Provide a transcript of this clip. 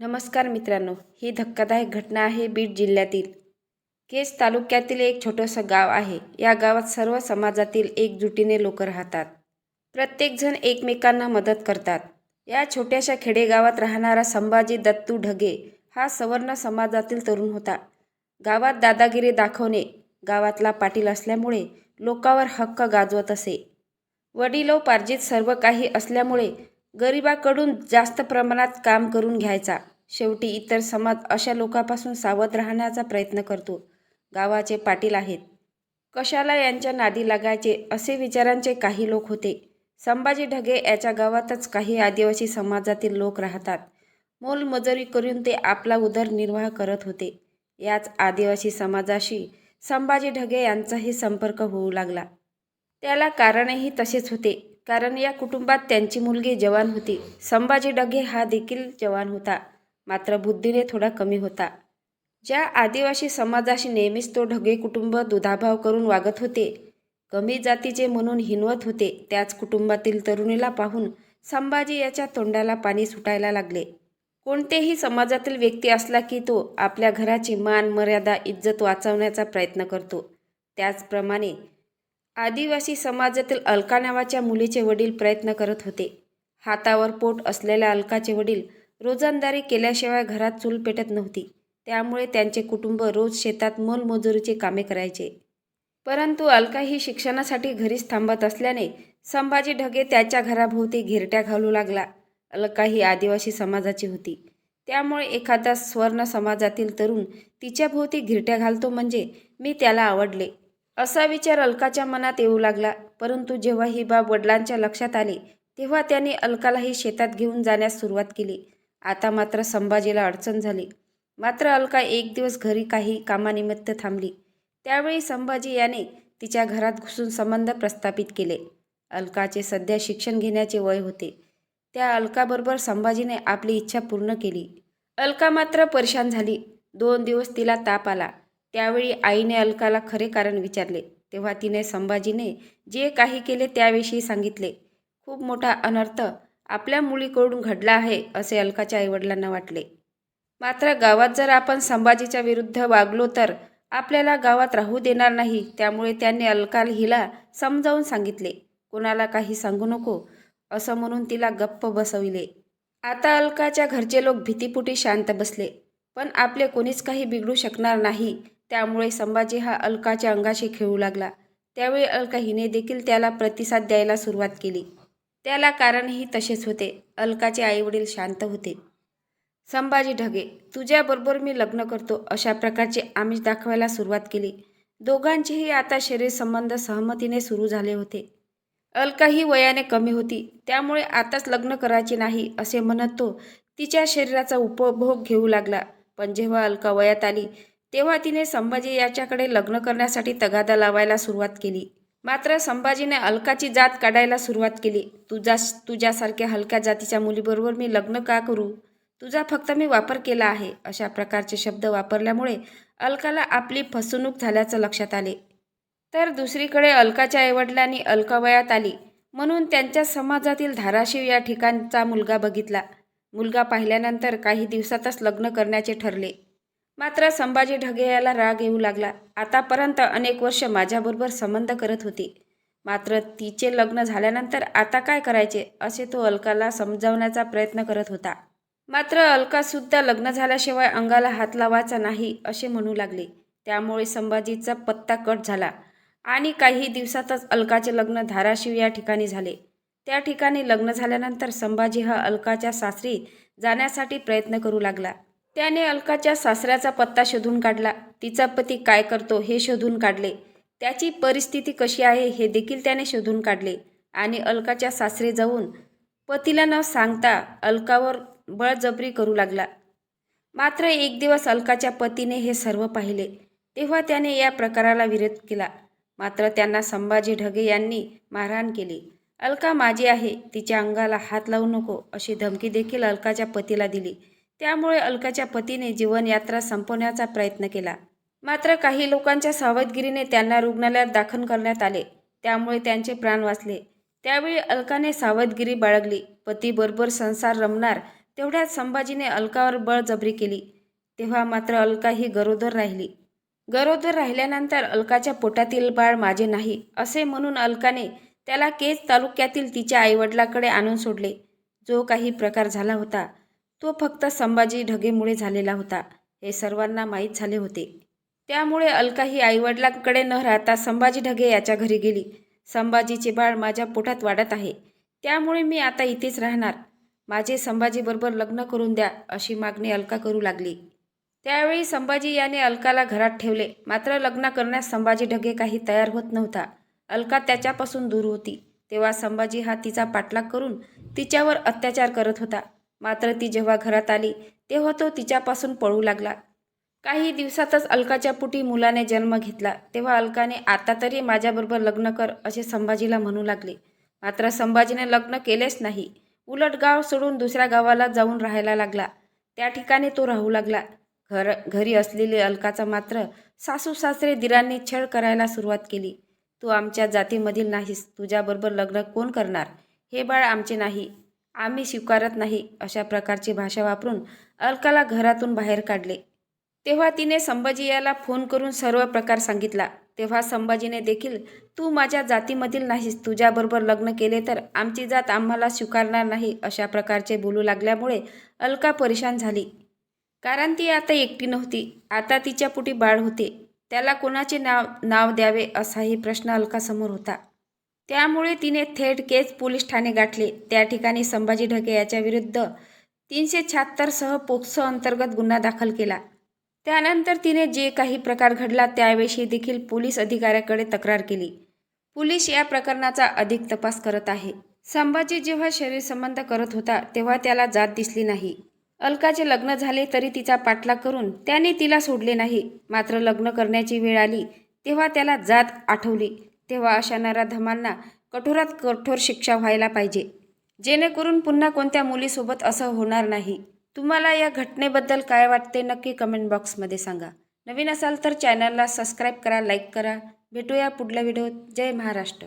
नमस्कार मित्रांनो ही धक्कादायक घटना आहे बीड जिल्ह्यातील. केस तालुक्यातील एक छोटंसं गाव आहे. या गावात सर्व समाजातील एकजुटीने लोक राहतात. प्रत्येकजण एकमेकांना मदत करतात. या छोट्याशा खेडेगावात राहणारा संभाजी दत्तू ढगे हा सवर्ण समाजातील तरुण होता. गावात दादागिरी दाखवणे गावातला पाटील असल्यामुळे लोकावर हक्क गाजवत असे. वडिलोपार्जित सर्व काही असल्यामुळे गरिबाकडून जास्त प्रमाणात काम करून घ्यायचा. शेवटी इतर समाज अशा लोकांपासून सावध राहण्याचा प्रयत्न करतो. गावाचे पाटील आहेत. कशाला यांच्या नादी लागायचे असे विचारांचे काही लोक होते. संभाजी ढगे याच्या गावातच काही आदिवासी समाजातील लोक राहतात. मोलमजुरी करून ते आपला उदरनिर्वाह करत होते. याच आदिवासी समाजाशी संभाजी ढगे यांचाही संपर्क होऊ लागला. त्याला कारणही तसेच होते. कारण या कुटुंबात त्यांची मुलगी जवान होती. संभाजी डगे हा देखील जवान होता. मात्र बुद्धीने थोडा कमी होता. ज्या आदिवासी समाजाशी नेहमीच तो ढगे कुटुंब दुधाभाव करून वागत होते कमी जातीचे म्हणून हिनवत होते त्याच कुटुंबातील तरुणीला पाहून संभाजी याच्या तोंडाला पाणी सुटायला लागले. कोणतेही समाजातील व्यक्ती असला की तो आपल्या घराची मान मर्यादा इज्जत वाचवण्याचा प्रयत्न करतो. त्याचप्रमाणे आदिवासी समाजातील अलका नावाच्या मुलीचे वडील प्रयत्न करत होते. हातावर पोट असलेल्या अलकाचे वडील रोजंदारी केल्याशिवाय घरात चूल पेटत नव्हती. त्यामुळे त्यांचे कुटुंब रोज शेतात मोलमजुरीचे कामे करायचे. परंतु अलका ही शिक्षणासाठी घरीच थांबत असल्याने संभाजी ढगे त्याच्या घराभोवती घिरट्या घालू लागला. अलका ही आदिवासी समाजाची होती. त्यामुळे एखादा स्वर्ण समाजातील तरुण तिच्याभोवती घिरट्या घालतो म्हणजे मी त्याला आवडले. असा विचार अलकाच्या मनात येऊ लागला. परंतु जेव्हा ही बाब वडिलांच्या लक्षात आली तेव्हा त्याने अलकालाही शेतात घेऊन जाण्यास सुरुवात केली. आता मात्र संभाजीला अडचण झाली. मात्र अलका एक दिवस घरी काही कामानिमित्त थांबली. त्यावेळी संभाजी याने तिच्या घरात घुसून संबंध प्रस्थापित केले. अलकाचे सध्या शिक्षण घेण्याचे वय होते. त्या अलकाबरोबर संभाजीने आपली इच्छा पूर्ण केली. अलका मात्र परेशान झाली. दोन दिवस तिला ताप आला. त्यावेळी आईने अलकाला खरे कारण विचारले. तेव्हा तिने संभाजीने जे काही केले त्याविषयी सांगितले. खूप मोठा अनर्थ आपल्या मुलीकडून घडला आहे असे अलकाच्या आईवडिलांना वाटले. मात्र गावात जर आपण संभाजीच्या विरुद्ध वागलो तर आपल्याला गावात राहू देणार नाही त्यामुळे त्यांनी अलकाल हिला समजावून सांगितले. कोणाला काही सांगू नको असं म्हणून तिला गप्प बसविले. आता अलकाच्या घरचे लोक भीतीपुटी शांत बसले. पण आपले कोणीच काही बिघडू शकणार नाही त्यामुळे संभाजी हा अलकाच्या अंगाशी खेळू लागला. त्यावेळी अलका हिने देखील त्याला प्रतिसाद द्यायला सुरुवात केली. त्याला कारणही तसेच होते. अलकाचे आईवडील शांत होते. संभाजी ढगे तुझ्याबरोबर मी लग्न करतो अशा प्रकारचे आमिष दाखवायला सुरुवात केली. दोघांचेही आता शरीर संबंध सहमतीने सुरू झाले होते. अलका ही वयाने कमी होती. त्यामुळे आताच लग्न करायचे नाही असे म्हणत तो तिच्या शरीराचा उपभोग घेऊ लागला. पण जेव्हा अलका वयात आली तेव्हा तिने संभाजी याच्याकडे लग्न करण्यासाठी तगादा लावायला सुरुवात केली. मात्र संभाजीने अलकाची जात काढायला सुरुवात केली. तुझा तुझ्यासारख्या हलक्या जातीच्या मुलीबरोबर मी लग्न का करू? तुझा फक्त मी वापर केला आहे अशा प्रकारचे शब्द वापरल्यामुळे अलकाला आपली फसवणूक झाल्याचं लक्षात आले. तर दुसरीकडे अलकाच्या आईवडिलांनी अलकावयात आली. म्हणून त्यांच्या समाजातील धाराशिव या ठिकाणचा मुलगा बघितला. मुलगा पाहिल्यानंतर काही दिवसातच लग्न करण्याचे ठरले. मात्र संभाजी ढगे याला राग येऊ लागला. आतापर्यंत अनेक वर्ष माझ्याबरोबर संबंध करत होती. मात्र तिचे लग्न झाल्यानंतर आता काय करायचे असे तो अलकाला समजावण्याचा प्रयत्न करत होता. मात्र अलकासुद्धा लग्न झाल्याशिवाय अंगाला हात लावायचा नाही असे म्हणू लागले. त्यामुळे संभाजीचा पत्ता कट झाला आणि काही दिवसातच अलकाचे लग्न धाराशिव या ठिकाणी झाले. त्या ठिकाणी लग्न झाल्यानंतर संभाजी हा अलकाच्या सासरी जाण्यासाठी प्रयत्न करू लागला. त्याने अलकाच्या सासऱ्याचा पत्ता शोधून काढला. तिचा पती काय करतो हे शोधून काढले. त्याची परिस्थिती कशी आहे हे देखील त्याने शोधून काढले आणि अलकाच्या सासरे जाऊन पतीला न सांगता अलकावर बळजबरी करू लागला. मात्र एक दिवस अलकाच्या पतीने हे सर्व पाहिले. तेव्हा त्याने या प्रकाराला विरोध केला. मात्र त्यांना संभाजी ढगे यांनी मारहाण केली. अलका माझी आहे तिच्या अंगाला हात लावू नको अशी धमकी देखील अलकाच्या पतीला दिली. त्यामुळे अलकाच्या पतीने जीवनयात्रा संपवण्याचा प्रयत्न केला. मात्र काही लोकांच्या सावधगिरीने त्यांना रुग्णालयात दाखल करण्यात आले. त्यामुळे त्यांचे प्राण वाचले. त्यावेळी अलकाने सावधगिरी बाळगली. पतीबरोबर संसार रमणार तेवढ्यात संभाजीने अलकावर बळजबरी केली. तेव्हा मात्र अलका ही गरोदर राहिली. गरोदर राहिल्यानंतर अलकाच्या पोटातील बाळ माझे नाही असे म्हणून अलकाने त्याला केज तालुक्यातील तिच्या आईवडिलाकडे आणून सोडले. जो काही प्रकार झाला होता तो फक्त संभाजी ढगेमुळे झालेला होता हे सर्वांना माहीत झाले होते. त्यामुळे अलका ही आईवडिलांकडे न राहता संभाजी ढगे याच्या घरी गेली. संभाजीचे बाळ माझ्या पोटात वाढत आहे. त्यामुळे मी आता इथेच राहणार. माझे संभाजीबरोबर लग्न करून द्या अशी मागणी अलका करू लागली. त्यावेळी संभाजी याने अलकाला घरात ठेवले. मात्र लग्न करण्यास संभाजी ढगे काही तयार होत नव्हता. अलका त्याच्यापासून दूर होती. तेव्हा संभाजी हा तिचा पाठलाग करून तिच्यावर अत्याचार करत होता. मात्र ती जेव्हा घरात आली तेव्हा तो तिच्यापासून पळू लागला. काही दिवसातच अलकाच्या पुटी मुलाने जन्म घेतला. तेव्हा अलकाने आता तरी माझ्याबरोबर लग्न कर असे संभाजीला म्हणू लागले. मात्र संभाजीने लग्न केलेच नाही. उलट गाव सोडून दुसऱ्या गावाला जाऊन राहायला लागला. त्या ठिकाणी तो राहू लागला. घर घरी असलेली अलकाचा मात्र सासू सासरे दिरांनी छळ करायला सुरुवात केली. तू आमच्या जातीमधील नाहीस. तुझ्याबरोबर लग्न कोण करणार? हे बाळ आमचे नाही. आम्ही स्वीकारत नाही अशा प्रकारची भाषा वापरून अलकाला घरातून बाहेर काढले. तेव्हा तिने संभाजी याला फोन करून सर्व प्रकार सांगितला. तेव्हा संभाजीने देखील तू माझ्या जातीमधील नाहीस तुझ्याबरोबर लग्न केले तर आमची जात आम्हाला स्वीकारणार नाही अशा प्रकारचे बोलू लागल्यामुळे अलका परेशान झाली. कारण ती आता एकटी नव्हती आता तिच्या पुटी बाळ होते. त्याला कोणाचे नाव नाव द्यावे असाही प्रश्न अलकासमोर होता. त्यामुळे तिने थेट केस पोलीस ठाणे गाठले. त्या ठिकाणी संभाजी ढगे याच्या विरुद्ध तीनशे शहात्तरसह पोक्सो अंतर्गत गुन्हा दाखल केला. त्यानंतर तिने जे काही प्रकार घडला त्याविषयी देखील पोलीस अधिकाऱ्याकडे तक्रार केली. पोलीस या प्रकरणाचा अधिक तपास करत आहे. संभाजी जेव्हा शरीर संबंध करत होता तेव्हा त्याला जात दिसली नाही. अलकाचे लग्न झाले तरी तिचा पाठलाग करून त्याने तिला सोडले नाही. मात्र लग्न करण्याची वेळ आली तेव्हा त्याला जात आठवली. तेव्हा अशा नराधमांना कठोरात कठोर शिक्षा व्हायला पाहिजे. जेणेकरून पुन्हा कोणत्या मुलीसोबत असं होणार नाही. तुम्हाला या घटनेबद्दल काय वाटते नक्की कमेंट बॉक्समध्ये सांगा. नवीन असाल तर चॅनलला सबस्क्राईब करा लाईक करा. भेटूया पुढल्या व्हिडिओत जय महाराष्ट्र.